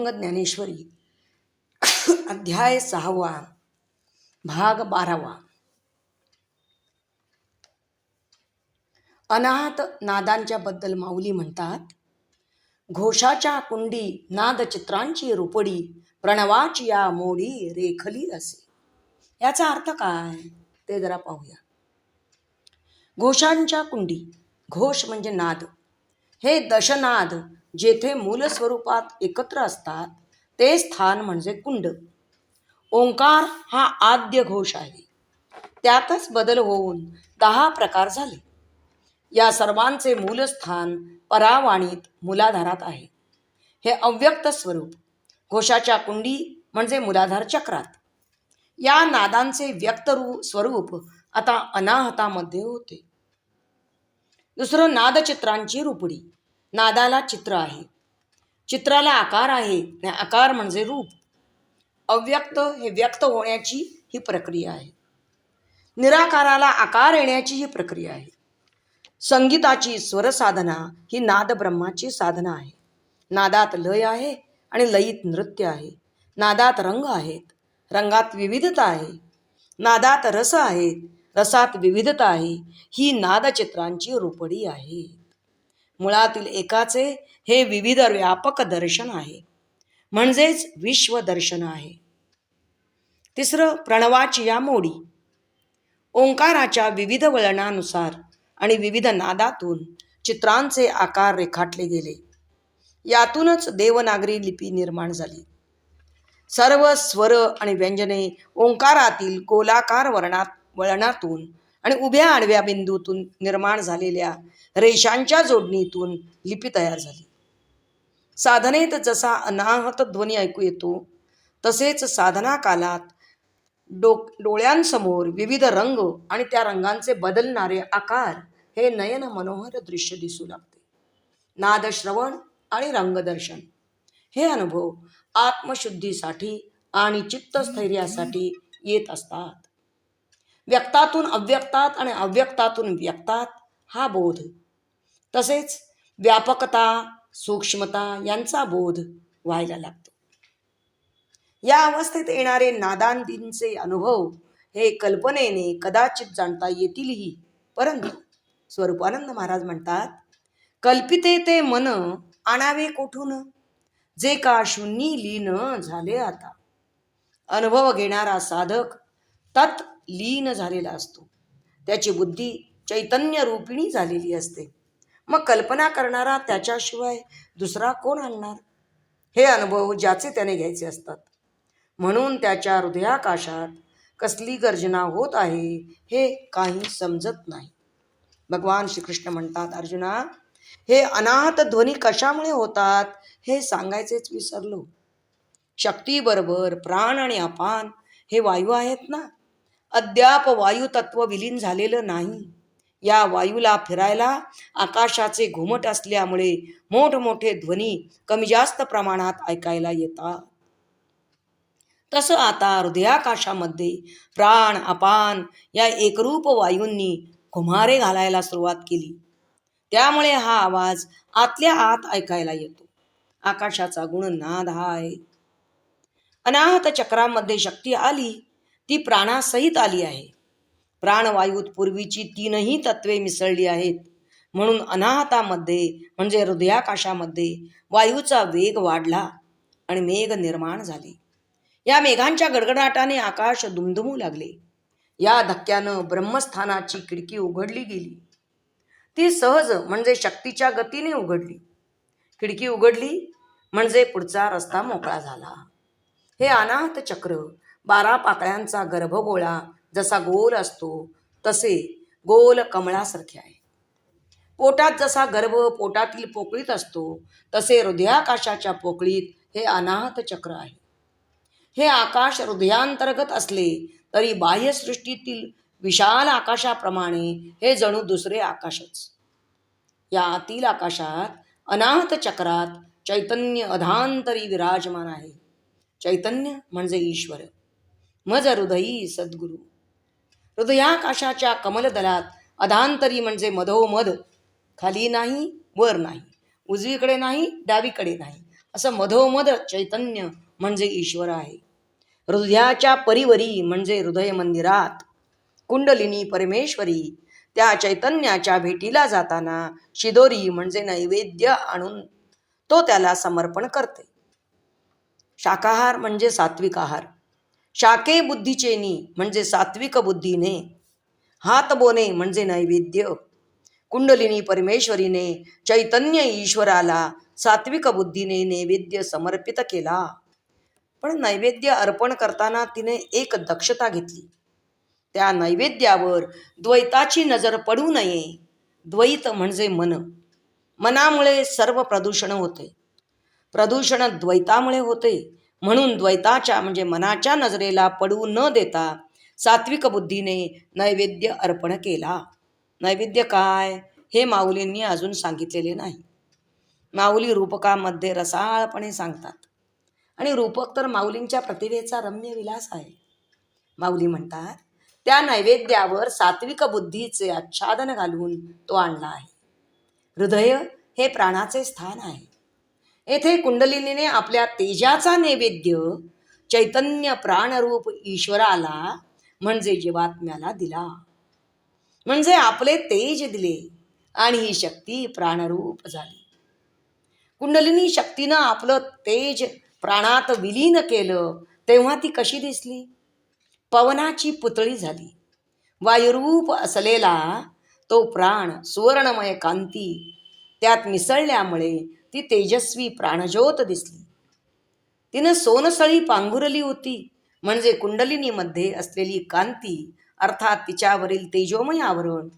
अभंग ज्ञानेश्वरी. अध्याय सहावा भाग बारावा. अनाहत नादांच्या बद्दल माऊली म्हणतात घोषाच्या कुंडी नादचित्रांची रुपडी प्रणवाची या मोडी रेखली असे. याचा अर्थ काय? ते जरा पाहूया. घोषांच्या कुंडी घोष म्हणजे नाद. हे दशनाद जेथे मूल स्वरूपात एकत्र असतात ते स्थान म्हणजे कुंड. ओंकार हा आद्य घोष आहे. त्यातच बदल होऊन दहा प्रकार झाले. या सर्वांचे मूलस्थान परावाणीत मूलाधारात आहे. हे अव्यक्त स्वरूप घोषाच्या कुंडी म्हणजे मूलाधार चक्रात. या नादांचे व्यक्तरू स्वरूप आता अनाहतामध्ये होते. दुसरं नादचित्रांची रुपडी. नादाला चित्र आहे. चित्राला आकार आहे. आकार म्हणजे रूप. अव्यक्त हे व्यक्त होण्याची ही प्रक्रिया आहे. निराकाराला आकार येण्याची ही प्रक्रिया आहे. संगीताची स्वरसाधना ही नाद ब्रह्माची साधना आहे. नादात लय आहे आणि लयीत नृत्य आहे. नादात रंग आहेत. रंगात विविधता आहे. नादात रस आहेत. रसात विविधता आहे. ही नादचित्रांची रुपडी आहे. मुळातील एकाचे हे विविध व्यापक दर्शन आहे. म्हणजेच विश्वदर्शन आहे. तिसरं प्रणवाची या मोडी. ओंकाराच्या विविध वळणानुसार आणि विविध नादातून चित्रांचे आकार रेखाटले गेले. यातूनच देवनागरी लिपी निर्माण झाली. सर्व स्वर आणि व्यंजने ओंकारातील गोलाकार वर्णात वळणातून आणि उभ्या आडव्या बिंदूतून निर्माण झालेल्या रेषांच्या जोडणीतून लिपी तयार झाली. साधनेत जसा अनाहत ध्वनी ऐकू येतो तसेच साधना कालात डोक डोळ्यांसमोर विविध रंग आणि त्या रंगांचे बदलणारे आकार हे नयन मनोहर दृश्य दिसू लागते. नादश्रवण आणि रंगदर्शन हे अनुभव आत्मशुद्धीसाठी आणि चित्तस्थैर्यासाठी येत असतात. व्यक्तातून अव्यक्तात आणि अव्यक्तातून व्यक्तात हा बोध. तसेच व्यापकता सूक्ष्मता यांचा बोध व्हायला लागतो. या अवस्थेत येणारे नादांदींचे अनुभव हे कल्पनेने कदाचित जाणता येतीलही. परंतु स्वरूपानंद महाराज म्हणतात कल्पिते ते मन आणावे कोठून? जे का शून्य लीन झाले आता. अनुभव घेणारा साधक तत् लीन झालेला असतो. त्याची बुद्धी चैतन्य रूपिणी झालेली असते. मग कल्पना करणारा त्याच्याशिवाय दुसरा कोण आणणार? हे अनुभव ज्याचे त्याने घ्यायचे असतात. म्हणून त्याच्या हृदयाकाशात कसली गर्जना होत आहे हे काही समजत नाही. भगवान श्रीकृष्ण म्हणतात अर्जुना हे अनाहत ध्वनी कशामुळे होतात हे सांगायचेच विसरलो. शक्तीबरोबर प्राण आणि अपान हे वायू आहेत ना? अद्याप वायुतत्व विलीन झालेलं नाही. या वायूला फिरायला आकाशाचे घुमट असल्यामुळे मोठमोठे ध्वनी कमी जास्त प्रमाणात ऐकायला येतात. तसं आता हृदयाकाशामध्ये प्राण अपान या एकरूप वायूंनी घुमारे घालायला सुरुवात केली. त्यामुळे हा आवाज आतल्या आत ऐकायला येतो. आकाशाचा गुण नाद हा आहे. अनाहत चक्रामध्ये शक्ती आली ती प्राणासहित आली आहे. प्राणवायूत पूर्वीची तीनही तत्वे मिसळली आहेत. म्हणून अनाहतामध्ये म्हणजे हृदयाकाशामध्ये वायूचा वेग वाढला आणि मेघ निर्माण झाले. या मेघांच्या गडगडाटाने आकाश दुमदुमू लागले. या धक्क्यानं ब्रह्मस्थानाची खिडकी उघडली गेली. ती सहज म्हणजे शक्तीच्या गतीने उघडली. खिडकी उघडली म्हणजे पुढचा रस्ता मोकळा झाला. हे अनाहत चक्र बारा पाकळ्यांचा गर्भगोळा जसा गोल असतो तसे गोल कमळासारखे आहे. पोटात जसा गर्भ पोटातील पोकळीत असतो तसे हृदयाकाशाच्या पोकळीत हे अनाहत चक्र आहे. हे आकाश हृदयांतर्गत असले तरी बाह्यसृष्टीतील विशाल आकाशाप्रमाणे हे जणू दुसरे आकाशच. या आतील आकाशात अनाहत चक्रात चैतन्य अधांतरी विराजमान आहे. चैतन्य म्हणजे ईश्वर. मज हृदयी सद्गुरू. हृदयाकाशाच्या कमलदलात अधांतरी म्हणजे मधोमध खाली नाही वर नाही उजवीकडे नाही डावीकडे नाही असं मधोमध चैतन्य म्हणजे ईश्वर आहे. हृदयाच्या परिवरी म्हणजे हृदय मंदिरात कुंडलिनी परमेश्वरी त्या चैतन्याच्या भेटीला जाताना शिदोरी म्हणजे नैवेद्य आणून तो त्याला समर्पण करते. शाकाहार म्हणजे सात्विक आहार. शाके बुद्धीचेनी म्हणजे सात्विक बुद्धीने हात बोने म्हणजे नैवेद्य. कुंडलिनी परमेश्वरीने चैतन्य ईश्वराला सात्विक बुद्धीने नैवेद्य समर्पित केला. पण नैवेद्य अर्पण करताना तिने एक दक्षता घेतली. त्या नैवेद्यावर द्वैताची नजर पडू नये. द्वैत म्हणजे मन. मनामुळे सर्व प्रदूषण होते. प्रदूषण द्वैतामुळे होते. म्हणून द्वैताच्या म्हणजे मनाच्या नजरेला पडू न देता सात्विक बुद्धीने नैवेद्य अर्पण केला. नैवेद्य काय? हे माऊलींनी अजून सांगितलेले नाही. माऊली रूपकामध्ये रसाळपणे सांगतात. आणि रूपक तर माऊलींच्या प्रतिभेचा रम्य विलास आहे. माऊली म्हणतात त्या नैवेद्यावर सात्विक बुद्धीचे आच्छादन घालून तो आणला आहे. हृदय हे प्राणाचे स्थान आहे. येथे कुंडलिनीने आपल्या तेजाचा नैवेद्य चैतन्य प्राणरूप ईश्वराला म्हणजे जीवात्म्याला दिला. म्हणजे आपले तेज दिले आणि ही शक्ती प्राणरूप झाली. कुंडलिनी शक्तीनं आपलं तेज प्राणात विलीन केलं तेव्हा ती कशी दिसली? पवनाची पुतळी झाली. वायुरूप असलेला तो प्राण सुवर्णमय कांती त्यात मिसळल्यामुळे ती तेजस्वी प्राणज्योत दिसली. तिनं सोनसळी पांघुरली होती म्हणजे कुंडलिनीमध्ये असलेली कांती अर्थात तिच्यावरील तेजोमय आवरण.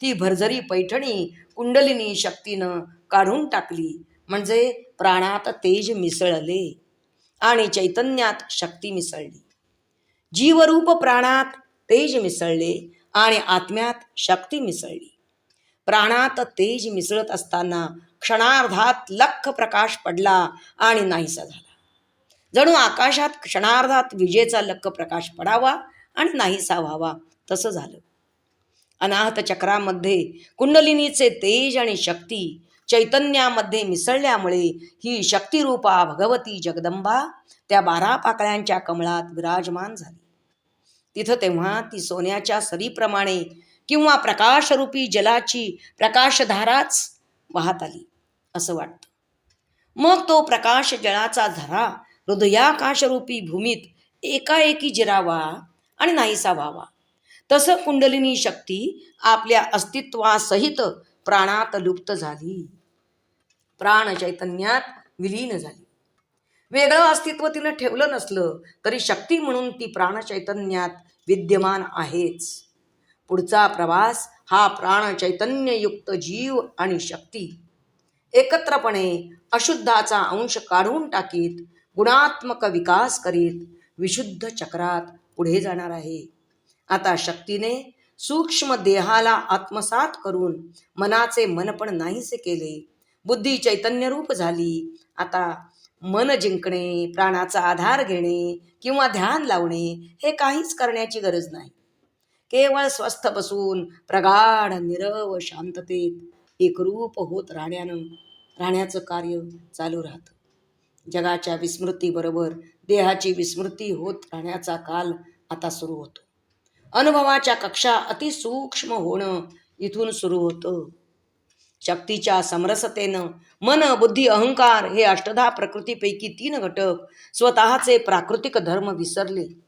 ती भरझरी पैठणी कुंडलिनी शक्तीनं काढून टाकली म्हणजे प्राणात तेज मिसळले आणि चैतन्यात शक्ती मिसळली. जीवरूप प्राणात तेज मिसळले आणि आत्म्यात शक्ती मिसळली. प्राणात तेज मिसळत असताना क्षणार्धात लख प्रकाश पडला आणि नाहीसा झाला. जणू आकाशात क्षणार्धात विजेचा लख प्रकाश पडावा आणि नाहीसा व्हावा तसं झालं. अनाहत चक्रामध्ये कुंडलिनीचे तेज आणि शक्ती चैतन्यामध्ये मिसळल्यामुळे ही शक्तिरूपा भगवती जगदंबा त्या बारा पाकळ्यांच्या कमळात विराजमान झाली. तिथं तेव्हा ती सोन्याच्या सरीप्रमाणे किंवा प्रकाशरूपी जलाची प्रकाशधाराच वाहत आली असं वाटतं. मग तो प्रकाश जळाचा धरा हृदयाकाशरूपी भूमीत एकाएकी जिरावा आणि नाहीसा व्हावा. तसं कुंडलिनी शक्ती आपल्या अस्तित्वासहित प्राणात लुप्त झाली. प्राण चैतन्यात विलीन झाली. वेगळं अस्तित्व तिनं ठेवलं नसलं तरी शक्ती म्हणून ती प्राणचैतन्यात विद्यमान आहेच. पुढचा प्रवास हा प्राण चैतन्ययुक्त जीव आणि शक्ती. एकत्रपणे अशुद्धाचा अंश काढून टाकीत गुणात्मक विकास करीत विशुद्ध चक्रात पुढे जाणार आहे. आता शक्तीने सूक्ष्म देहाला आत्मसात करून मनाचे मन पण नाहीसे केले. बुद्धी चैतन्यरूप झाली. आता मन जिंकणे प्राणाचा आधार घेणे किंवा ध्यान लावणे हे काहीच करण्याची गरज नाही. केवळ स्वस्थ बसून प्रगाढ निरव शांततेत एकरूप होत राहण्यानं राहण्याचं कार्य चालू राहतं. जगाच्या विस्मृतीबरोबर देहाची विस्मृती होत राहण्याचा काल आता सुरू होतो. अनुभवाच्या कक्षा अतिसूक्ष्म होणं इथून सुरू होतं. शक्तीच्या समरसतेनं मन बुद्धी अहंकार हे अष्टधा प्रकृतीपैकी तीन घटक स्वतःचे प्राकृतिक धर्म विसरले.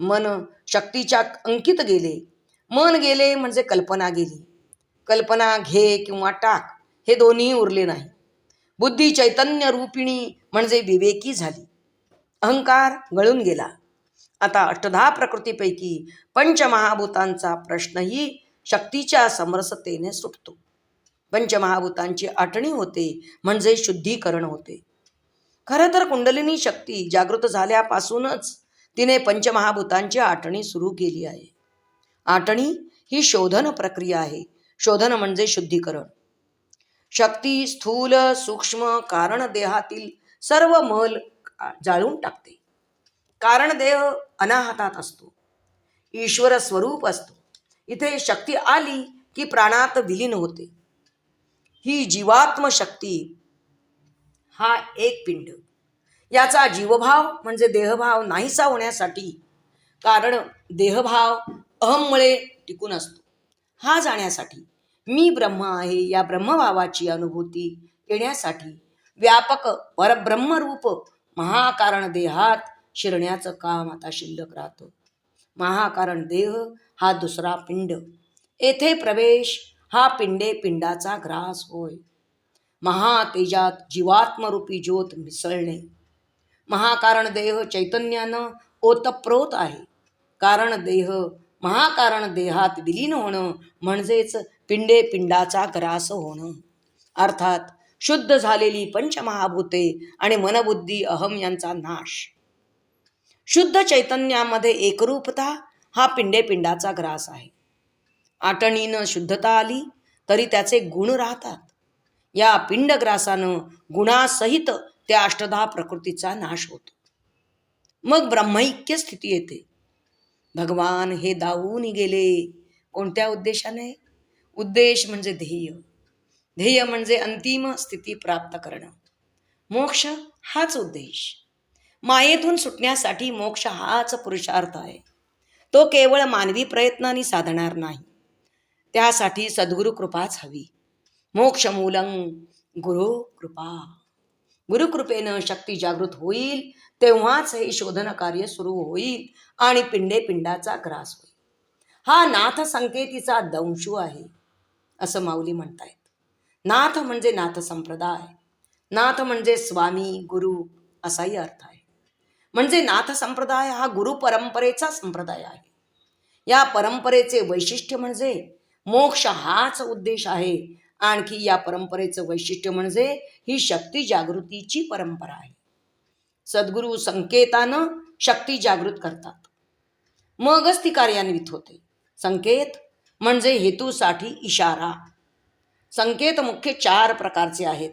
मन शक्तीच्या अंकित गेले. मन गेले म्हणजे कल्पना गेली. कल्पना घे किंवा टाक हे दोन्ही उरले नाही. बुद्धी चैतन्य रूपिणी म्हणजे विवेकी झाली. अहंकार गळून गेला. आता अष्टधा प्रकृतीपैकी पंचमहाभूतांचा प्रश्नही शक्तीच्या समरसतेने सुटतो. पंचमहाभूतांची आठणी होते म्हणजे शुद्धीकरण होते. खरं तर कुंडलिनी शक्ती जागृत झाल्यापासूनच तिने पंचमहाभूतांची आठणी सुरू केली आहे. आठणी ही शोधन प्रक्रिया आहे. शोधन म्हणजे शुद्धीकरण. शक्ती स्थूल सूक्ष्म कारण देहातील सर्व मल जाळून टाकते. कारण देह अनाहतात असतो. ईश्वर स्वरूप असतो. इथे शक्ती आली की प्राणात विलीन होते. ही जीवात्म शक्ती हा एक पिंड. याचा जीवभाव म्हणजे देहभाव नाहीसा होण्यासाठी. कारण देहभाव अहममुळे टिकून असतो. हा जाण्यासाठी मी ब्रह्म आहे या ब्रह्मभावाची अनुभूती येण्यासाठी व्यापक परब्रह्मरूप महाकारण देहात शिरण्याचं काम आता शिल्लक राहतं. महाकारण देह हा दुसरा पिंड. येथे प्रवेश हा पिंडे पिंडाचा ग्रास होय. महातेजात जीवात्मरूपी ज्योत मिसळणे. महाकारण देह चैतन्यानं ओतप्रोत आहे. कारण देह महाकारण देहात विलीन होणं म्हणजेच पिंडे पिंडाचा ग्रास होणं. अर्थात शुद्ध झालेली पंचमहाभूते आणि मनबुद्धी अहम यांचा नाश. शुद्ध चैतन्यामध्ये एकरूपता हा पिंडे पिंडाचा ग्रास आहे. आटणीनं शुद्धता आली तरी त्याचे गुण राहतात. या पिंडग्रासानं गुणासहित त्या अष्टधा प्रकृतीचा नाश होतो. मग ब्रह्मैक्य स्थिती येते. भगवान हे दावून गेले. कोणत्या उद्देशाने? उद्देश म्हणजे ध्येय. ध्येय म्हणजे अंतिम स्थिती प्राप्त करणं. मोक्ष हाच उद्देश. मायेतून सुटण्यासाठी मोक्ष हाच पुरुषार्थ आहे. तो केवळ मानवी प्रयत्नाने साधणार नाही. त्यासाठी सद्गुरु कृपाच हवी. मोक्ष मूलं गुरु कृपा. गुरुकृपेनं शक्ती जागृत होईल तेव्हाच हे शोधन कार्य सुरू होईल आणि पिंडे पिंडाचा ग्रास होईल. हा नाथ संकेतीचा दंशू आहे असं माऊली म्हणतायत. नाथ म्हणजे नाथ संप्रदाय नाथ म्हणजे स्वामी गुरु असाही अर्थ आहे. म्हणजे नाथ संप्रदाय हा गुरु परंपरेचा संप्रदाय आहे. या परंपरेचे वैशिष्ट्य म्हणजे मोक्ष हाच उद्देश आहे आणखी या परंपरेचं वैशिष्ट्य म्हणजे ही शक्ती जागृतीची परंपरा आहे. सद्गुरू संकेतानं शक्ती जागृत करतात. मगच ती कार्यान्वित होते. संकेत म्हणजे हेतूसाठी इशारा. संकेत मुख्य चार प्रकारचे आहेत.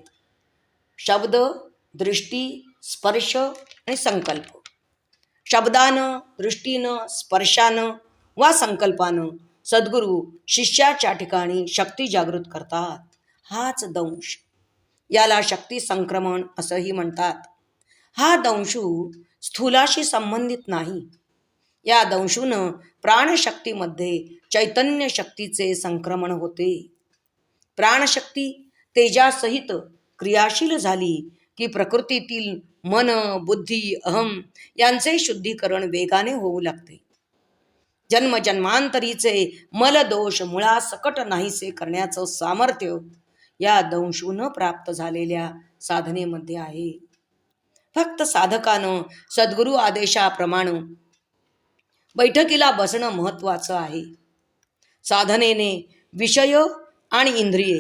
शब्द दृष्टी स्पर्श आणि संकल्प. शब्दानं दृष्टीनं स्पर्शानं वा संकल्पानं सद्गुरू शिष्याच्या ठिकाणी शक्ती जागृत करतात. हाच दंश. याला शक्ती संक्रमण असंही म्हणतात. हा दंशू स्थूलाशी संबंधित नाही. या दंशूनं प्राणशक्तीमध्ये चैतन्य शक्तीचे संक्रमण होते. प्राणशक्ती तेजासहित क्रियाशील झाली की प्रकृतीतील मन बुद्धी अहम यांचे शुद्धीकरण वेगाने होऊ लागते. जन्मजन्मांतरीचे मलदोष मुळा सकट नाहीसे करण्याचं सामर्थ्य या दंशून प्राप्त झालेल्या साधनेमध्ये आहे. फक्त साधकानं सद्गुरू आदेशाप्रमाणे बैठकीला बसणं महत्वाचं आहे. साधनेने विषय आणि इंद्रिये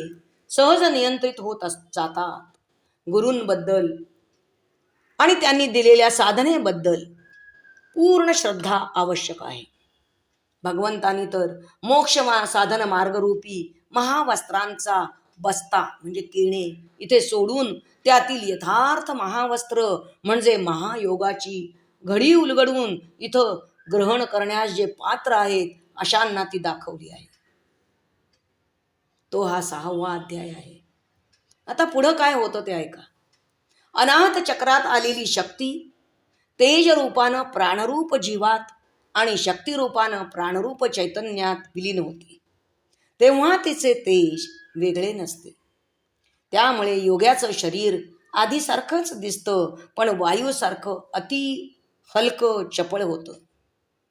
सहज नियंत्रित होत अस जातात. गुरूंबद्दल आणि त्यांनी दिलेल्या साधनेबद्दल पूर्ण श्रद्धा आवश्यक आहे. भगवंतानी तर मोक्ष मा साधन मार्गरूपी महावस्त्रांचा बस्ता म्हणजे किरणे इथे सोडून त्यातील यथार्थ महावस्त्र म्हणजे महायोगाची घडी उलगडून इथं ग्रहण करण्यास जे पात्र आहेत अशांना ती दाखवली आहे. तो हा सहावा अध्याय आहे. आता पुढं काय होतं ते ऐका. अनाथ चक्रात आलेली शक्ती तेज रूपानं प्राणरूप जीवात आणि शक्तिरूपानं प्राणरूप चैतन्यात विलीन होते. तेव्हा तिचे तेज वेगळे नसते. त्यामुळे योग्याचं शरीर आधीसारखंच दिसतं पण वायूसारखं अति हलकं चपळ होतं.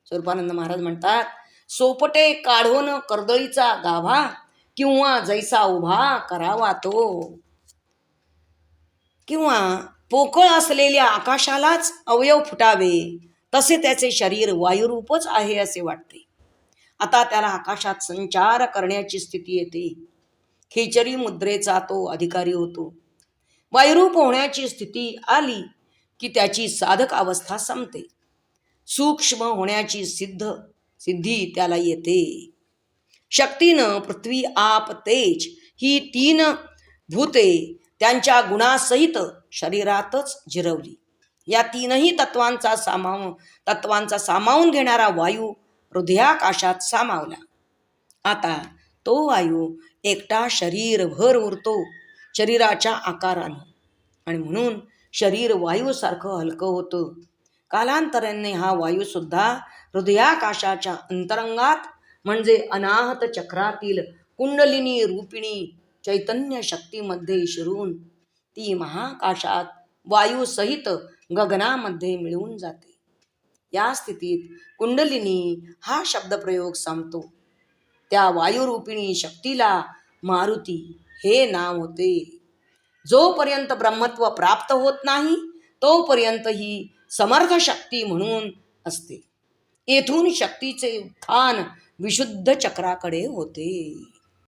स्वरूपानंद महाराज म्हणतात सोपटे काढून कर्दळीचा गाभा किंवा जैसा उभा करावा तो. किंवा पोकळ असलेल्या आकाशालाच अवयव फुटावे तसे त्याचे शरीर वायुरूपच आहे असे वाटते. आता त्याला आकाशात संचार करण्याची स्थिती येते. खिचरी मुद्रेचा तो अधिकारी होतो. वायुरूप होण्याची स्थिती आली की त्याची साधक अवस्था संपते. सूक्ष्म होण्याची सिद्ध सिद्धी त्याला येते. शक्तीनं पृथ्वी आप तेज ही तीन भूते त्यांच्या गुणासहित शरीरातच जिरवली. या तीनही तत्वांचा सामाव तत्वांचा सामावून घेणारा वायू हृदयाकाशात सामावला. आता तो वायू एकटा शरीरभर उरतो शरीराच्या आकारानं. आणि म्हणून शरीर वायूसारखं हलकं होतं. कालांतराने हा वायूसुद्धा हृदयाकाशाच्या अंतरंगात म्हणजे अनाहत चक्रातील कुंडलिनी रूपिणी चैतन्य शक्तीमध्ये शिरून ती महाकाशात वायूसहित गगनामध्ये मिळून जाते. या स्थितीत कुंडलिनी हा शब्दप्रयोग संपतो त्या वायुरूपिणी शक्तीला मारुती हे नाव होते. जोपर्यंत ब्रह्मत्व प्राप्त होत नाही तोपर्यंत ही समर्थ शक्ती म्हणून असते. येथून शक्तीचे उत्थान विशुद्ध चक्राकडे होते.